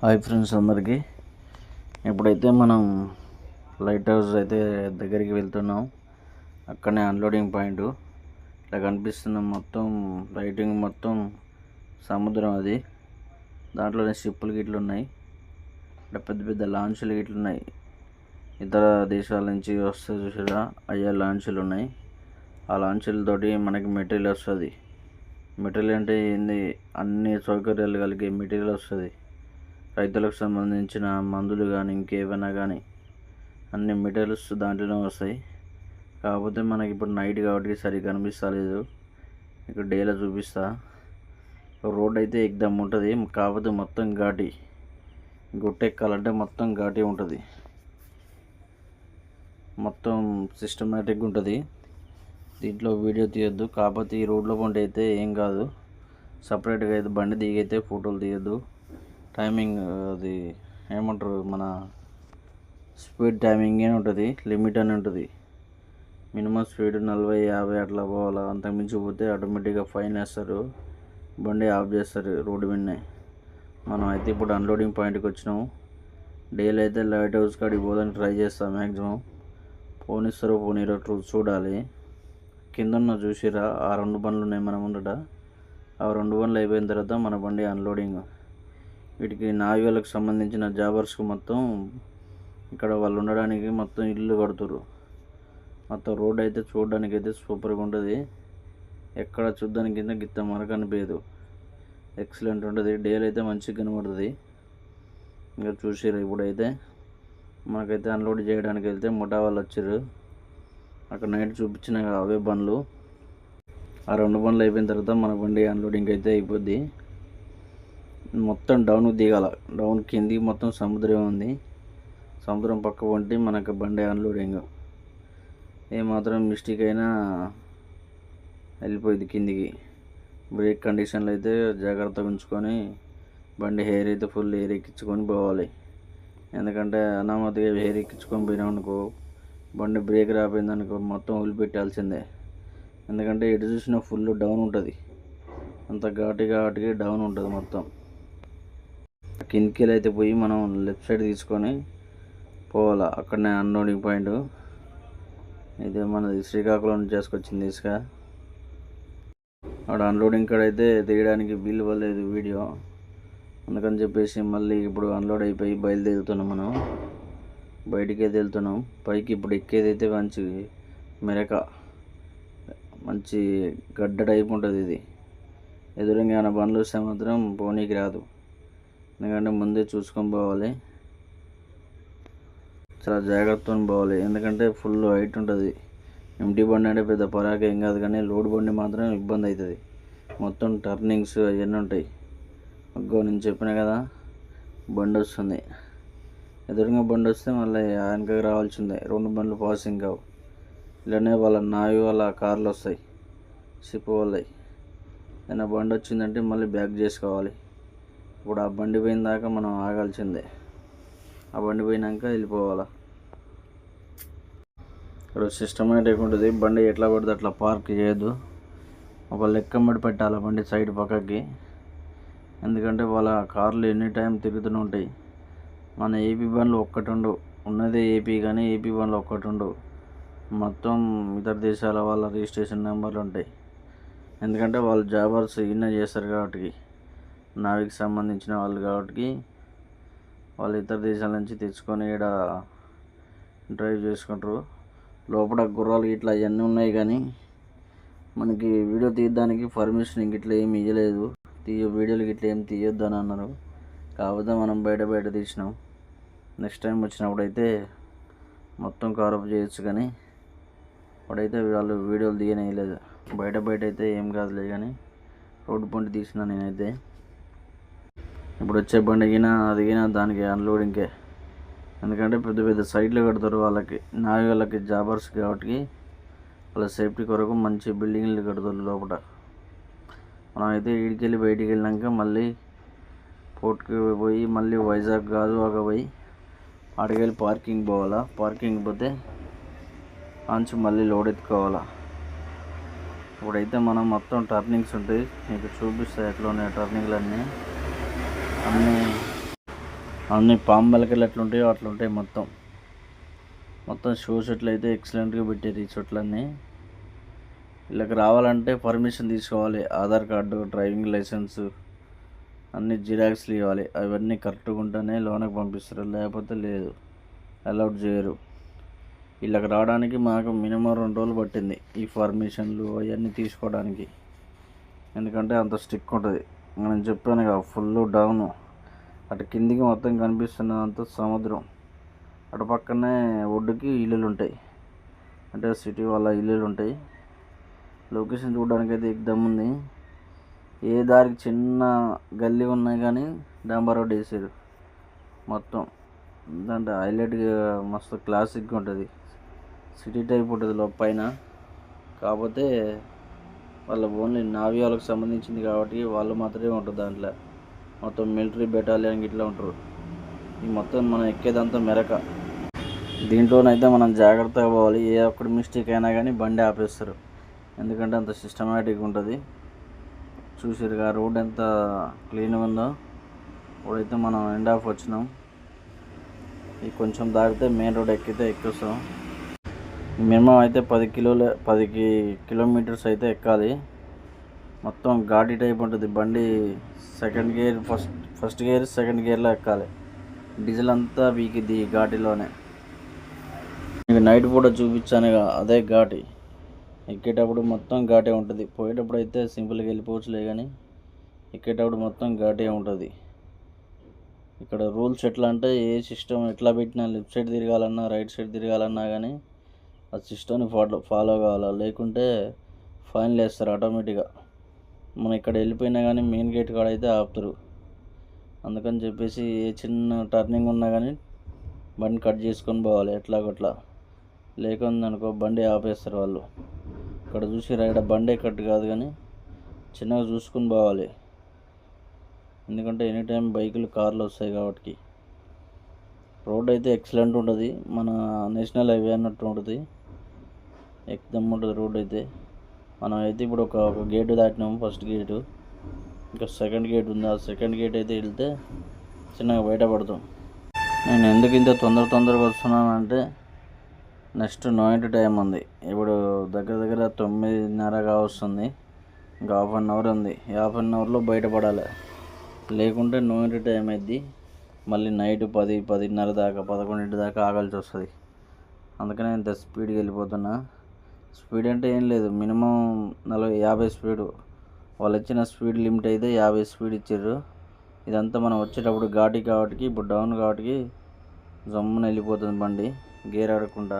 Hi friends అందరికీ. ఇప్పుడైతే మనం లైట్ హౌస్ అయితే దగ్గరికి వెళ్తున్నాం. అక్కడనే అన్లోడింగ్ పాయింట్ ఇలా కనిపిస్తున్న మొత్తం లైటింగ్ మొత్తం సముద్రం అది. దాంట్లోనే షిప్పులు గిట్లు ఉన్నాయి. పెద్ద పెద్ద లాంచ్లు గిట్లు ఉన్నాయి. ఇతర దేశాల నుంచి వస్తే చూసారా అయ్యే లాంచ్లు ఉన్నాయి. ఆ లాంచ్లతోటి మనకి మెటీరియల్ వస్తుంది. మెటీరియల్ అంటే ఏంది? అన్ని సౌకర్యాలు కలిగే మెటీరియల్ వస్తుంది. రైతులకు సంబంధించిన మందులు కానీ ఇంకేమైనా కానీ అన్ని మెటీరియల్స్ దాంట్లోనే వస్తాయి. కాకపోతే మనకి ఇప్పుడు నైట్ కాబట్టి సరిగ్గా కనిపిస్తలేదు ఇక్కడ డేలో చూపిస్తా. రోడ్ అయితే ఎగ్దమ్ ఉంటుంది. కాకపోతే మొత్తం ఘాటి గుట్టెక్కాలంటే మొత్తం ఘాటి ఉంటుంది. మొత్తం సిస్టమేటిక్గా ఉంటుంది. దీంట్లో వీడియో తీయొద్దు. కాకపోతే ఈ రోడ్లో పంట అయితే ఏం కాదు. సపరేట్గా అయితే బండి దిగైతే ఫోటోలు తీయొద్దు. టైమింగ్ అది ఏమంటారు మన స్పీడ్ టైమింగ్ అని ఉంటుంది లిమిట్ అని ఉంటుంది. మినిమం స్పీడ్ నలభై యాభై అట్లా పోవాలా. అంతకుమించి పోతే ఆటోమేటిక్గా ఫైన్ వేస్తారు. బండి ఆఫ్ చేస్తారు రోడ్డు మీదనే. మనం అయితే ఇప్పుడు అన్లోడింగ్ పాయింట్కి వచ్చినాము డైలీ అయితే లైట్ హౌస్ కాడికి పోదని ట్రై చేస్తాం మ్యాక్సిమం పోనిస్తారో పోనీరో చూడాలి. కింద ఉన్న చూసిరా ఆ రెండు బండ్లు ఉన్నాయి మన ముందట. ఆ రెండు బండ్లు అయిపోయిన తర్వాత మన బండి అన్లోడింగ్. వీటికి నావిగాలకు సంబంధించిన జాబర్స్కి మొత్తం ఇక్కడ వాళ్ళు ఉండడానికి మొత్తం ఇల్లు కడుతురు మొత్తం రోడ్ అయితే చూడడానికి అయితే సూపర్గా ఉంటుంది. ఎక్కడ చూడడానికి కింద గిత్త మనకు అనిపించదు ఎక్సలెంట్ ఉంటుంది. డేలు అయితే మంచిగా కనబడుతుంది. ఇంకా చూసిరు ఇప్పుడైతే. మనకైతే అన్లోడ్ చేయడానికి వెళ్తే ముఠా వాళ్ళు వచ్చారు అక్కడ నైట్ చూపించిన అవే బండ్లు. ఆ రెండు బండ్లు అయిపోయిన తర్వాత మన బండి అన్లోడింగ్ అయితే అయిపోద్ది. మొత్తం డౌన్ దిగాల. డౌన్ కిందికి మొత్తం సముద్రం ఉంది. సముద్రం పక్క వంటి మనకు బండి అన్లోడింగ్ ఏమాత్రం మిస్టేక్ అయినా వెళ్ళిపోయింది కిందికి. బ్రేక్ కండిషన్లో అయితే జాగ్రత్తగా ఉంచుకొని బండి హెయిర్ అయితే ఫుల్ హెయిర్ ఎక్కించుకొని పోవాలి. ఎందుకంటే అనామతిగా హెయిర్ ఎక్కించుకొని పోయినాం అనుకో బండి బ్రేక్ రాపోయింది అనుకో మొత్తం వదిలిపెట్టాల్సిందే ఎందుకంటే ఎటు చూసినా ఫుల్ డౌన్ ఉంటుంది. అంత ఘాటి ఘాటికి డౌన్ ఉంటుంది మొత్తం. కిందికి అయితే పోయి మనం లెఫ్ట్ సైడ్ తీసుకొని పోవాలా. అక్కడనే అన్లోడింగ్ పాయింట్ ఇదే మనది శ్రీకాకుళం నుంచి చేసుకొచ్చింది ఇసుక. అక్కడ అన్లోడింగ్ కాడ అయితే తీయడానికి వీలు పడలేదు వీడియో. అందుకని చెప్పేసి మళ్ళీ ఇప్పుడు అన్లోడ్ అయిపోయి బయలుదేరుతున్నాం మనం. బయటికి అయితే వెళ్తున్నాం. పైకి ఇప్పుడు ఎక్కేది అయితే మంచి మెరక మంచి గడ్డ టైప్ ఉంటుంది ఇది. ఎదురుగా బండ్లు వస్తే మాత్రం పోనీకి రాదు. ఎందుకంటే ముందే చూసుకొని పోవాలి. చాలా జాగ్రత్తగా పోవాలి. ఎందుకంటే ఫుల్ హైట్ ఉంటుంది. ఎంటీ బండి అంటే పెద్ద పరాక ఏం కాదు కానీ లోడ్ బండి మాత్రం ఇబ్బంది అవుతుంది. మొత్తం టర్నింగ్స్ అవన్నీ ఉంటాయి. అగ్గో నేను చెప్పిన కదా బండి వస్తుంది. ఎదురుగా బండి వస్తే మళ్ళీ వెనకకి రావాల్సిందే. రెండు బండ్లు పాసింగ్ కావు. ఇలానే వాళ్ళ నావి వాళ్ళ కార్లు వస్తాయి. సిప్పు వాళ్ళవి ఏదైనా బండి వచ్చిందంటే మళ్ళీ బ్యాక్ చేసుకోవాలి. ఇప్పుడు ఆ బండి పోయిన దాకా మనం ఆగాల్సిందే. ఆ బండి పోయినాక వెళ్ళిపోవాలా? ఇక్కడ సిస్టమేటిక్ ఉంటుంది. బండి ఎట్లా పడితే అట్లా పార్క్ చేయొద్దు. ఒక లెక్క పెట్టాలి బండి సైడ్ పక్కకి. ఎందుకంటే వాళ్ళ కార్లు ఎనీ టైం తిరుగుతూనే ఉంటాయి. మన ఏపీ బండ్లు ఒక్కటి ఉండవు ఉన్నదే ఏపీ కానీ ఏపీ బండ్లు ఒక్కటి ఉండవు మొత్తం ఇతర దేశాల వాళ్ళ రిజిస్ట్రేషన్ నెంబర్లు ఉంటాయి. ఎందుకంటే వాళ్ళు జాబర్స్ ఇన్న చేస్తారు కాబట్టి. నావికి సంబంధించిన వాళ్ళు కాబట్టి వాళ్ళు ఇతర దేశాల నుంచి తెచ్చుకొని ఇక్కడ డ్రైవ్ చేసుకుంటారు. లోపల గుర్రాలు ఇట్లా అవన్నీ ఉన్నాయి కానీ మనకి వీడియో తీయడానికి పర్మిషన్ ఇట్లా ఏమి ఇవ్వలేదు తీయ వీడియోలు ఇట్లా ఏం తీయొద్దు అని అన్నారు. కాకపోతే మనం బయట బయట తీసినాం. నెక్స్ట్ టైం వచ్చినప్పుడు అయితే మొత్తం కవరప్ చేయొచ్చు కానీ అప్పుడైతే వాళ్ళు వీడియోలు తీయనేయలేదు బయట బయట అయితే ఏం కాదులే కానీ రోడ్డు పంట తీసిన నేనైతే. ఇప్పుడు వచ్చే బండి అయినా అదిగినా దానికి అన్లోడింగ్కే ఎందుకంటే పెద్ద పెద్ద సైట్లు కడతారు వాళ్ళకి నావి వాళ్ళకి జాబర్స్ కాబట్టి వాళ్ళ సేఫ్టీ కొరకు మంచి బిల్డింగ్లు కడతారు లోపల మనం అయితే ఈడికెళ్ళి బయటికి వెళ్ళాక మళ్ళీ పోర్ట్కి పోయి మళ్ళీ వైజాగ్ గాజువాక పోయి అడిగెళ్ళి పార్కింగ్ పోవాలా? పార్కింగ్ పోతే అంచు మళ్ళీ లోడ్ ఎత్తుకోవాలా? ఇప్పుడైతే మనం మొత్తం టర్నింగ్స్ ఉంటాయి. మీకు చూపిస్తాయి ఎట్లా ఉన్నాయి టర్నింగ్లు అన్నీ అన్నీ అన్ని పాము మెలకలు ఎట్లుంటాయో అట్లుంటాయి మొత్తం. మొత్తం షో షర్ట్లు అయితే ఎక్సలెంట్గా పెట్టారు ఈ చెట్లన్నీ వీళ్ళకి రావాలంటే పర్మిషన్ తీసుకోవాలి. ఆధార్ కార్డు డ్రైవింగ్ లైసెన్స్ అన్ని జిరాక్స్లు ఇవ్వాలి అవన్నీ కరెక్ట్గా ఉంటేనే లోనకి పంపిస్తారు. లేకపోతే లేదు. అలౌట్ చేయరు. వీళ్ళకి రావడానికి మాకు మినిమం రెండు రోజులు పట్టింది ఈ పర్మిషన్లు అవన్నీ తీసుకోవడానికి. ఎందుకంటే అంత స్టిక్ ఉంటుంది. నేను చెప్పాను కదా ఫుల్ డౌన్ అటు కిందికి మొత్తం కనిపిస్తున్నదంతా సముద్రం. అటు పక్కనే ఒడ్డుకి ఇల్లులు ఉంటాయి అంటే సిటీ వాళ్ళ ఇల్లులు ఉంటాయి లొకేషన్ చూడడానికి అయితే ఎగ్దమ్ ఉంది. ఏ దారికి చిన్న గల్లీ ఉన్నాయి కానీ డాంబర్ రోడ్ వేసారు మొత్తం. ఎందుకంటే హైలైట్గా మస్తు క్లాసిక్గా ఉంటుంది. సిటీ టైప్ ఉంటుంది లో పైన కాకపోతే వాళ్ళ ఓన్లీ నావీ వాళ్ళకి సంబంధించింది కాబట్టి వాళ్ళు మాత్రమే ఉంటారు దాంట్లో. మొత్తం మిలిటరీ బెటాలియన్ ఇట్లా ఉంటారు. ఈ మొత్తం మనం ఎక్కేదంతా మెరక. దీంట్లోనైతే మనం జాగ్రత్తగా పోవాలి. ఏ ఒక్కటి మిస్టేక్ అయినా కానీ బండి ఆపేస్తారు. ఎందుకంటే అంత సిస్టమేటిక్ ఉంటుంది. చూసారుగా రోడ్ ఎంత క్లీన్గా ఉందో. ఇప్పుడైతే మనం ఎండ్ ఆఫ్ వచ్చినాం. ఈ కొంచెం దాటితే మెయిన్ రోడ్ ఎక్కితే ఎక్కిస్తాం. మినిమం అయితే పది కిలోల పది కిలోమీటర్స్ అయితే ఎక్కాలి. మొత్తం ఘాటి టైప్ ఉంటుంది. బండి second gear first first gear second గేర్లో ఎక్కాలి. డీజిల్ అంతా వీకిద్ది ఈ ఘాటిలోనే. మీకు నైట్ పూట చూపించాను అదే ఘాటి. ఎక్కేటప్పుడు మొత్తం ఘాటే ఉంటుంది. పోయేటప్పుడు అయితే సింపుల్గా వెళ్ళిపోవచ్చులే కానీ ఎక్కేటప్పుడు మొత్తం ఘాటే ఉంటుంది. ఇక్కడ రూల్స్ ఎట్లా అంటే ఏ సిస్టమ్ ఎట్లా పెట్టినా లెఫ్ట్ సైడ్ తిరగాలన్నా రైట్ సైడ్ తిరగాలన్నా కానీ ఆ సిస్టమ్ని ఫాలో ఫాలో కావాలా? లేకుంటే ఫైన్లు వేస్తారు ఆటోమేటిక్గా. మనం ఇక్కడ వెళ్ళిపోయినా కానీ మెయిన్ గేట్ కాడ అయితే ఆపుతారు. అందుకని చెప్పేసి ఏ చిన్న టర్నింగ్ ఉన్నా కానీ బండి కట్ చేసుకొని పోవాలి ఎట్లాగట్లా. లేకుందనుకో బండి ఆపేస్తారు వాళ్ళు. ఇక్కడ చూసి రైడ్ బండే కట్ కాదు కానీ చిన్నగా చూసుకొని పోవాలి. ఎందుకంటే ఎనీ టైం బైకులు కార్లు వస్తాయి కాబట్టి. రోడ్ అయితే ఎక్సలెంట్ ఉంటుంది. మన నేషనల్ హైవే అన్నట్టు ఉంటుంది. ఎక్దమ్ ఉంటుంది రోడ్ అయితే. మనం అయితే ఇప్పుడు ఒక ఒక గేటు దాటినాము ఫస్ట్ గేటు. ఇంకా సెకండ్ గేట్ ఉంది. ఆ సెకండ్ గేట్ అయితే వెళ్తే చిన్నగా బయటపడతాం నేను ఎందుకు ఇంత తొందర తొందరగా వస్తున్నానంటే నెక్స్ట్ నైట్ టైం ఉంది. ఇప్పుడు దగ్గర దగ్గర తొమ్మిదిన్నరగా వస్తుంది ఇంకా హాఫ్ అన్ అవర్ ఉంది. హాఫ్ అన్ అవర్లో బయటపడాలి లేకుంటే నైట్ టైం అయింది మళ్ళీ నైట్ పది పదిన్నర దాకా పదకొండింటి దాకా ఆగాల్సి వస్తుంది. అందుకనే ఇంత స్పీడ్గా వెళ్ళిపోతున్నా. స్పీడ్ అంటే ఏం లేదు. మినిమం నలభై యాభై స్పీడు. వాళ్ళు ఇచ్చిన స్పీడ్ లిమిట్ అయితే యాభై స్పీడ్ ఇచ్చారు ఇదంతా మనం వచ్చేటప్పుడు ఘాటి కాబట్టి ఇప్పుడు డౌన్ కాబట్టి జమ్మున వెళ్ళిపోతుంది బండి గేర్ ఆడకుండా.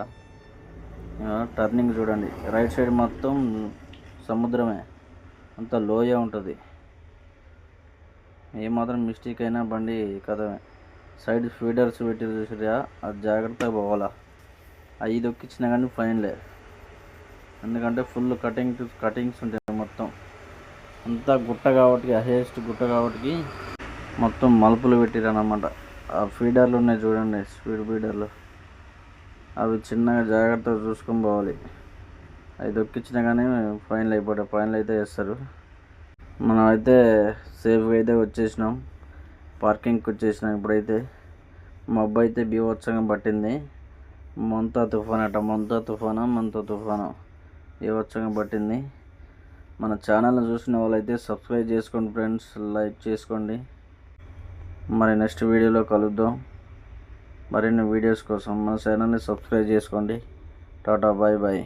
టర్నింగ్ చూడండి. రైట్ సైడ్ మొత్తం సముద్రమే. అంత లోయ ఉంటుంది. ఏమాత్రం మిస్టేక్ అయినా బండి కథమే. సైడ్ ఫీడర్స్ పెట్టి చూసిరా అది జాగ్రత్తగా పోవాలా. ఐదు ఒక్కిచ్చినా కానీ లేదు ఎందుకంటే ఫుల్ కటింగ్ కటింగ్స్ ఉంటాయి మొత్తం. అంతా గుట్ట కాబట్టి హైయెస్ట్ గుట్ట కాబట్టి మొత్తం మలుపులు పెట్టిరనమాట ఆ ఫీడర్లు ఉన్నాయి చూడండి స్పీడ్ ఫీడర్లు. అవి చిన్నగా జాగ్రత్తగా చూసుకొని పోవాలి. అవి దొక్కిచ్చినా కానీ ఫైన్లు అయిపోతాయి ఫైన్లు అయితే వేస్తారు. మనం అయితే సేఫ్గా అయితే వచ్చేసినాం. పార్కింగ్కి వచ్చేసినాం ఇప్పుడైతే. మా అబ్బాయి అయితే బీభత్సంగా పట్టింది. మొంతా తుఫాన్ అట మొంత తుఫాను మంతా తుఫాను. బీభత్సంగా పట్టింది? మన ఛానల్ని చూసిన వాళ్ళైతే సబ్స్క్రైబ్ చేసుకోండి ఫ్రెండ్స్ లైక్ చేసుకోండి. మరి నెక్స్ట్ వీడియోలో కలుద్దాం. మరిన్ని వీడియోస్ కోసం మన ఛానల్ని సబ్స్క్రైబ్ చేసుకోండి. Tata bye bye.